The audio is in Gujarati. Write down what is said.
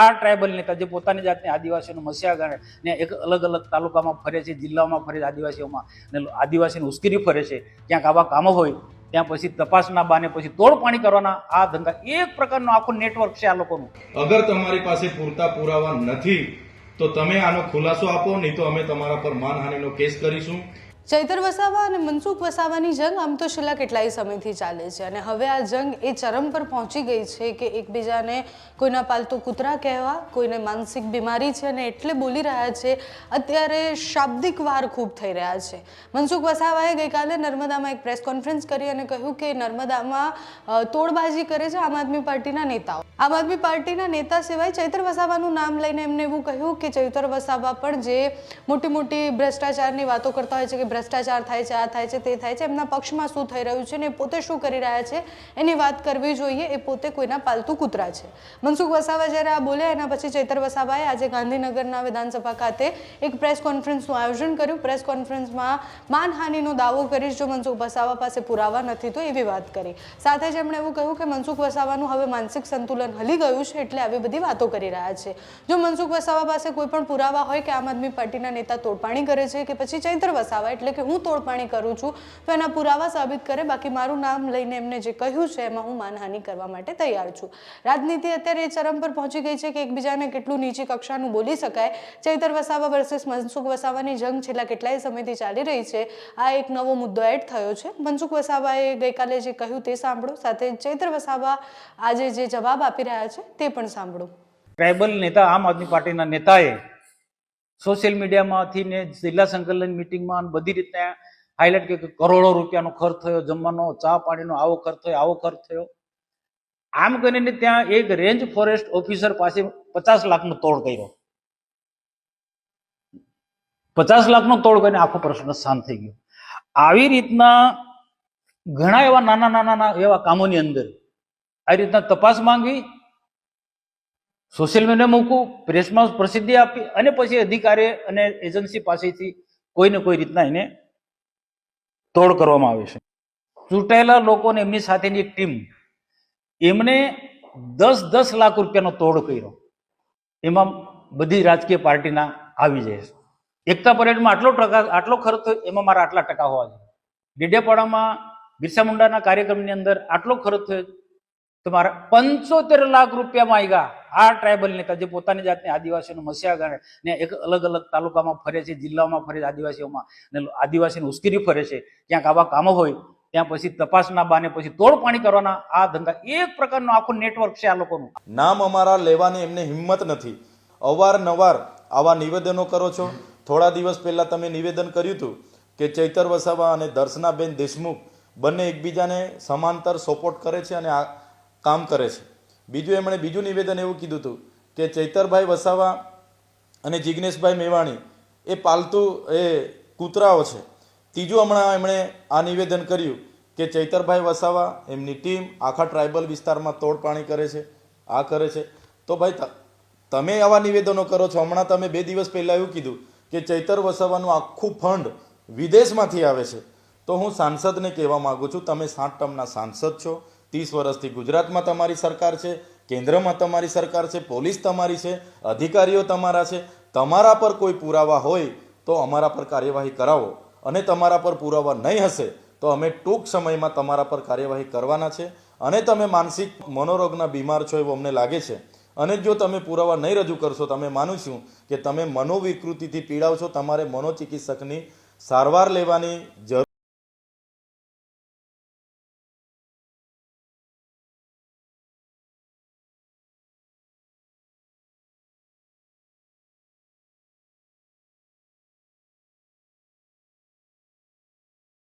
આ ટ્રાઇબલ નેતા જે પોતાની જાતને આદિવાસીઓનું મસ્યા ગણે ને એક અલગ અલગ તાલુકામાં ફરે છે, જિલ્લાઓમાં ફરે છે, આદિવાસીઓમાં. ને આદિવાસીને ઉશ્કેરી ફરે છે. ક્યાંક આવા કામો હોય, ત્યાં પછી તપાસના બાને પછી તોડ પાણી કરવાના આ ધંધા. એક પ્રકારનો આખું નેટવર્ક છે આ લોકોનું. અગર તમારી પાસે પૂરતા પુરાવા નથી, તો તમે આનો ખુલાસો આપો, નહીં તો અમે તમારા પર માનહાનિનો કેસ કરીશું. ચૈતર વસાવા અને મનસુખ વસાવાની જંગ આમ તો છેલ્લા કેટલાય સમયથી ચાલે છે અને હવે આ જંગ એ ચરમ પર પહોંચી ગઈ છે કે એકબીજાને કોઈના પાલતુ કૂતરા કહેવા, કોઈને માનસિક બીમારી છે અને એટલે બોલી રહ્યા છે, અત્યારે શાબ્દિક વાર ખૂબ થઈ રહ્યા છે. મનસુખ વસાવાએ ગઈકાલે નર્મદામાં એક પ્રેસ કોન્ફરન્સ કરી અને કહ્યું કે નર્મદામાં તોડબાજી કરે છે આમ આદમી પાર્ટીના નેતાઓ. આમ આદમી પાર્ટીના નેતા સિવાય ચૈતર વસાવાનું નામ લઈને એમને એવું કહ્યું કે ચૈતર વસાવા પણ જે મોટી મોટી ભ્રષ્ટાચારની વાતો કરતા હોય છે કે ભ્રષ્ટાચાર થાય છે, આ થાય છે, તે થાય છે, એમના પક્ષમાં શું થઈ રહ્યું છે ને પોતે શું કરી રહ્યા છે, એની વાત કરવી જોઈએ, એ પોતે કોઈના પાલતુ કૂતરા છે. મનસુખ વસાવા જ્યારે આ બોલ્યા, એના પછી ચૈતર વસાવાએ આજે ગાંધીનગરના વિધાનસભા ખાતે એક પ્રેસ કોન્ફરન્સનું આયોજન કર્યું. પ્રેસ કોન્ફરન્સમાં માનહાનિનો દાવો કરીશ જો મનસુખ વસાવા પાસે પુરાવા નથી, તો એવી વાત કરી. સાથે જ એમણે એવું કહ્યું કે મનસુખ વસાવાનું હવે માનસિક સંતુલન હલી ગયું છે એટલે આવી બધી વાતો કરી રહ્યા છે. જો મનસુખ વસાવા પાસે કોઈ પણ પુરાવા હોય કે આમ આદમી પાર્ટીના નેતા તોડપાણી કરે છે કે પછી ચૈત્ર વસાવા, એટલે કે હું તોડપાણી કરું છું, તો એના પુરાવા સાબિત કરે. બાકી મારું નામ લઈને એમને જે કહ્યું છે, એમાં હું માનહાનિ કરવા માટે તૈયાર છું. રાજનીતિ અત્યારે એ ચરમ પર પહોંચી ગઈ છે કે એકબીજાને કેટલું નીચી કક્ષાનું બોલી શકાય. ચૈતર વસાવા વર્સેસ મનસુખ વસાવાની જંગ છેલ્લા કેટલાય સમયથી ચાલી રહી છે. આ એક નવો મુદ્દો એડ થયો છે. મનસુખ વસાવાએ ગઈકાલે જે કહ્યું તે સાંભળો. સાથે ચૈત્ર વસાવા આજે જે જવાબ આપી રહ્યા છે, તે પણ સાંભળો. ટ્રાઇબલ નેતા આમ આદમી પાર્ટીના નેતાએ સોશિયલ મીડિયામાંથી ને જિલ્લા સંકલન મિટિંગમાં બધી રીતના હાઇલાઇટ કે કરોડો રૂપિયાનો ખર્ચ થયો, જમવાનો, ચા પાણીનો આવો ખર્ચ થયો, આવો ખર્ચ થયો. આમ કરીને ત્યાં એક રેન્જ ફોરેસ્ટ ઓફિસર પાસે પચાસ લાખનો તોડ કર્યો. પચાસ લાખનો તોડ કરીને આખો પ્રશ્ન શાંત થઈ ગયો. આવી રીતના ઘણા એવા નાના નાના એવા કામોની અંદર આ રીતના તપાસ માંગવી સોશિયલ મીડિયા મૂકવું પ્રેસમાં પ્રસિદ્ધિ આપી અને પછી અધિકારી અને એજન્સી પાસેથી કોઈને કોઈ રીતના એને તોડ કરવામાં આવે છે. ચૂંટાયેલા લોકોને એમની સાથેની ટીમ, એમને દસ દસ લાખ રૂપિયાનો તોડ કર્યો. એમાં બધી રાજકીય પાર્ટીના આવી જાય છે. એકતા પરેડમાં આટલો ટકા, આટલો ખર્ચ થયો, એમાં મારા આટલા ટકા હોવા જોઈએ. ડેડિયાપાડામાં બિરસા મુંડાના કાર્યક્રમની અંદર આટલો ખર્ચ થયો તો મારા પંચોતેર લાખ રૂપિયામાં આવ્યા આ ટ્રાઇબલ નેતા જે પોતાની જાતને આદિવાસીઓનું મસ્યા ગણે ને એક અલગ અલગ તાલુકામાં ફરે છે, જિલ્લાઓમાં ફરે છે, આદિવાસીઓમાં. ને આદિવાસીને ઉશ્કેરી ફરે છે. ક્યાંક આવા કામો હોય, ત્યાં પછી તપાસના બાને પછી તોડ પાણી કરવાના આ ધંધા. એક પ્રકારનો આખું નેટવર્ક છે આ લોકોનું. નામ અમારા લેવાની એમને હિંમત નથી. અવારનવાર આવા નિવેદનો કરો છો. થોડા દિવસ પહેલા તમે નિવેદન કર્યું હતું કે ચૈતર વસાવા અને દર્શનાબેન દેશમુખ બંને એકબીજાને સમાંતર સપોર્ટ કરે છે અને આ કામ કરે છે. બીજું એમણે બીજું નિવેદન એવું કીધું હતું કે ચૈતરભાઈ વસાવા અને જિજ્ઞેશભાઈ મેવાણી એ પાલતુ, એ કૂતરાઓ છે. ત્રીજું હમણાં એમણે આ નિવેદન કર્યું કે ચૈતરભાઈ વસાવા એમની ટીમ આખા ટ્રાઇબલ વિસ્તારમાં તોડપાણી કરે છે, આ કરે છે. તો ભાઈ તમે આવા નિવેદનો કરો છો. હમણાં તમે બે દિવસ પહેલાં એવું કીધું કે ચૈતર વસાવાનું આખું ફંડ વિદેશમાંથી આવે છે. તો હું સાંસદને કહેવા માગું છું, તમે સાત ટર્મના સાંસદ છો. ત્રીસ વર્ષથી ગુજરાતમાં તમારી સરકાર છે, કેન્દ્રમાં તમારી સરકાર છે, પોલીસ તમારી છે, અધિકારીઓ તમારા છે, તમારા પર કોઈ પુરાવા હોય તો અમારા પર કાર્યવાહી કરાવો. અને તમારા પર પુરાવા નહીં હશે તો અમે ટૂંક સમયમાં તમારા પર કાર્યવાહી કરવાના છે. અને તમે માનસિક મનોરોગના બીમાર છો એવું અમને લાગે છે. અને જો તમે પુરાવા નહીં રજૂ કરશો તમે માનું છું કે તમે મનોવિકૃતિથી પીડાવ છો, તમારે મનોચિકિત્સકની સારવાર લેવાની જરૂર